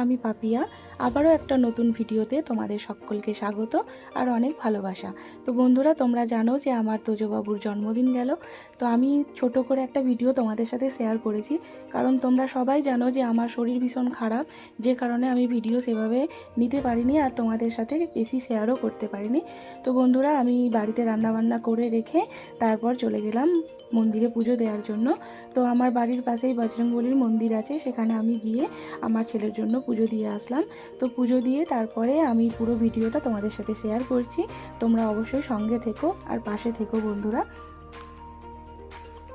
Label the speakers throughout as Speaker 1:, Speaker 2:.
Speaker 1: আমি পাপিয়া, আবারও একটা নতুন ভিডিওতে তোমাদের সকলকে স্বাগত আর অনেক ভালোবাসা। তো বন্ধুরা, তোমরা জানো যে আমার তোজবাবুর জন্মদিন গেল। তো আমি ছোট করে একটা ভিডিও তোমাদের সাথে শেয়ার করেছি। কারণ তোমরা সবাই জানো যে আমার শরীর ভীষণ খারাপ, যে কারণে আমি ভিডিও সেভাবে নিতে পারিনি আর তোমাদের সাথে বেশি শেয়ারও করতে পারিনি। তো বন্ধুরা, আমি বাড়িতে রান্নাবান্না করে রেখে তারপর চলে গেলাম মন্দিরে পুজো দেওয়ার জন্য। তো আমার বাড়ির পাশেই বজরংবলির মন্দির আছে, সেখানে আমি গিয়ে আমার ছেলের জন্য পুজো দিয়ে আসলাম। তো পুজো দিয়ে তারপরে আমি পুরো ভিডিওটা তোমাদের সাথে শেয়ার করছি। তোমরা অবশ্যই সঙ্গে থেকো আর পাশে থেকো বন্ধুরা।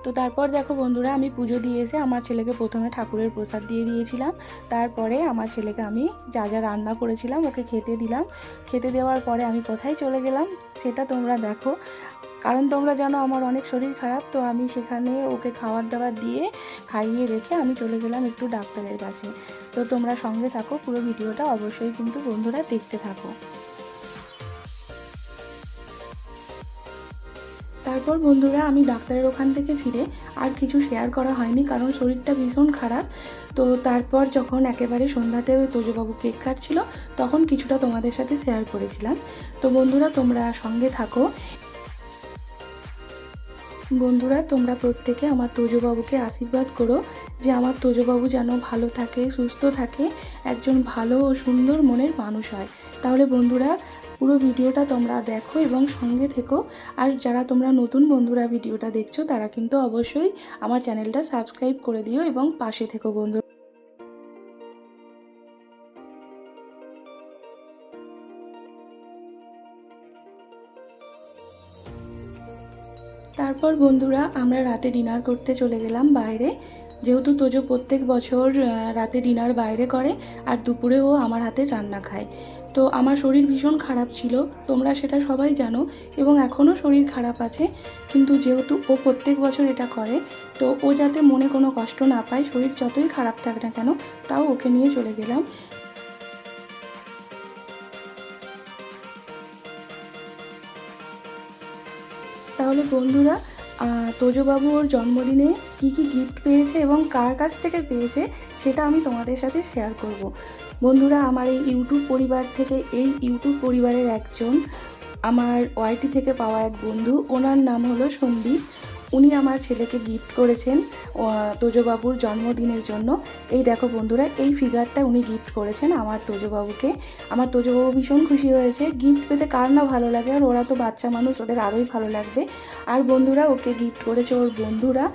Speaker 1: তো তারপর দেখো বন্ধুরা, আমি পুজো দিয়ে এসে আমার ছেলেকে প্রথমে ঠাকুরের প্রসাদ দিয়ে দিয়েছিলাম। তারপরে আমার ছেলেকে আমি যা যা রান্না করেছিলাম ওকে খেতে দিলাম। খেতে দেওয়ার পরে আমি কোথায় চলে গেলাম সেটা তোমরা দেখো। কারণ তোমরা জানো আমার অনেক শরীর খারাপ, তো আমি সেখানে ওকে খাবার দাবার দিয়ে খাইয়ে রেখে আমি চলে গেলাম একটু ডাক্তারের কাছে। তো তোমরা সঙ্গে থাকো, পুরো ভিডিওটা অবশ্যই কিন্তু বন্ধুরা দেখতে থাকো। তারপর বন্ধুরা আমি ডাক্তারের ওখান থেকে ফিরে আর কিছু শেয়ার করা হয়নি কারণ শরীরটা ভীষণ খারাপ। তো তারপর যখন একেবারে সন্ধ্যাতে তোজবাবু কেক কাটছিল, তখন কিছুটা তোমাদের সাথে শেয়ার করেছিলাম। তো বন্ধুরা তোমরা সঙ্গে থাকো। বন্ধুরা, তোমরা প্রত্যেকে আমার তোজবাবুকে আশীর্বাদ করো যে আমার তোজবাবু যেন ভালো থাকে, সুস্থ থাকে, একজন ভালো ও সুন্দর মনের মানুষ হয়। তাহলে বন্ধুরা, পুরো ভিডিওটা তোমরা দেখো এবং সঙ্গে থেকো। আর যারা তোমরা নতুন বন্ধুরা ভিডিওটা দেখছ, তারা কিন্তু অবশ্যই আমার চ্যানেলটা সাবস্ক্রাইব করে দিও এবং পাশে থেকো বন্ধু তারপর বন্ধুরা, আমরা রাতে ডিনার করতে চলে গেলাম বাইরে। যেহেতু তোজো প্রত্যেক বছর রাতে ডিনার বাইরে করে, আর দুপুরে ও আমার হাতে রান্না খায়। তো আমার শরীর ভীষণ খারাপ ছিল, তোমরা সেটা সবাই জানো, এবং এখনও শরীর খারাপ আছে। কিন্তু যেহেতু ও প্রত্যেক বছর এটা করে, তো ও যাতে মনে কোনো কষ্ট না পায়, শরীর যতই খারাপ থাক না কেন, তাও ওকে নিয়ে চলে গেলাম। তাহলে বন্ধুরা তোজবাবু ওর জন্মদিনে কি কি গিফট পেয়েছে এবং কার কাছ থেকে পেয়েছে সেটা আমি তোমাদের সাথে শেয়ার করব। বন্ধুরা, আমার এই ইউটিউব পরিবার থেকে, এই ইউটিউব পরিবারের একজন, আমার ওয়াইটি থেকে পাওয়া এক বন্ধু, ওনার নাম হলো সন্দীপ। উনি আমার ছেলেকে গিফট করেছেন তোজবাবুর জন্মদিনের জন্য। এই দেখো বন্ধুরা, এই ফিগারটা উনি গিফট করেছেন আমার তোজবাবুকে। আমার তোজবাবু ভীষণ খুশি হয়েছে। গিফট পেতে কার না ভালো লাগে, আর ওরা তো বাচ্চা মানুষ, ওদের আরোই ভালো লাগবে। আর বন্ধুরা, ওকে গিফট করেছে ওর বন্ধুরা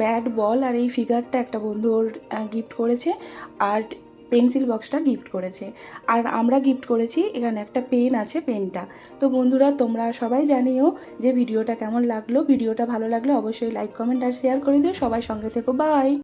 Speaker 1: ব্যাট বল আর এই ফিগারটা একটা বন্ধু ওর গিফট করেছে। আর পেন্সিল বক্সটা গিফট করেছে। আর আমরা গিফট করেছি এখানে একটা পেন আছে, পেনটা। তো বন্ধুরা, তোমরা সবাই জানিও যে ভিডিওটা কেমন লাগল। ভিডিওটা ভালো লাগলে অবশ্যই লাইক কমেন্ট আর শেয়ার করে দিও। সবাই সঙ্গে থেকো। বাই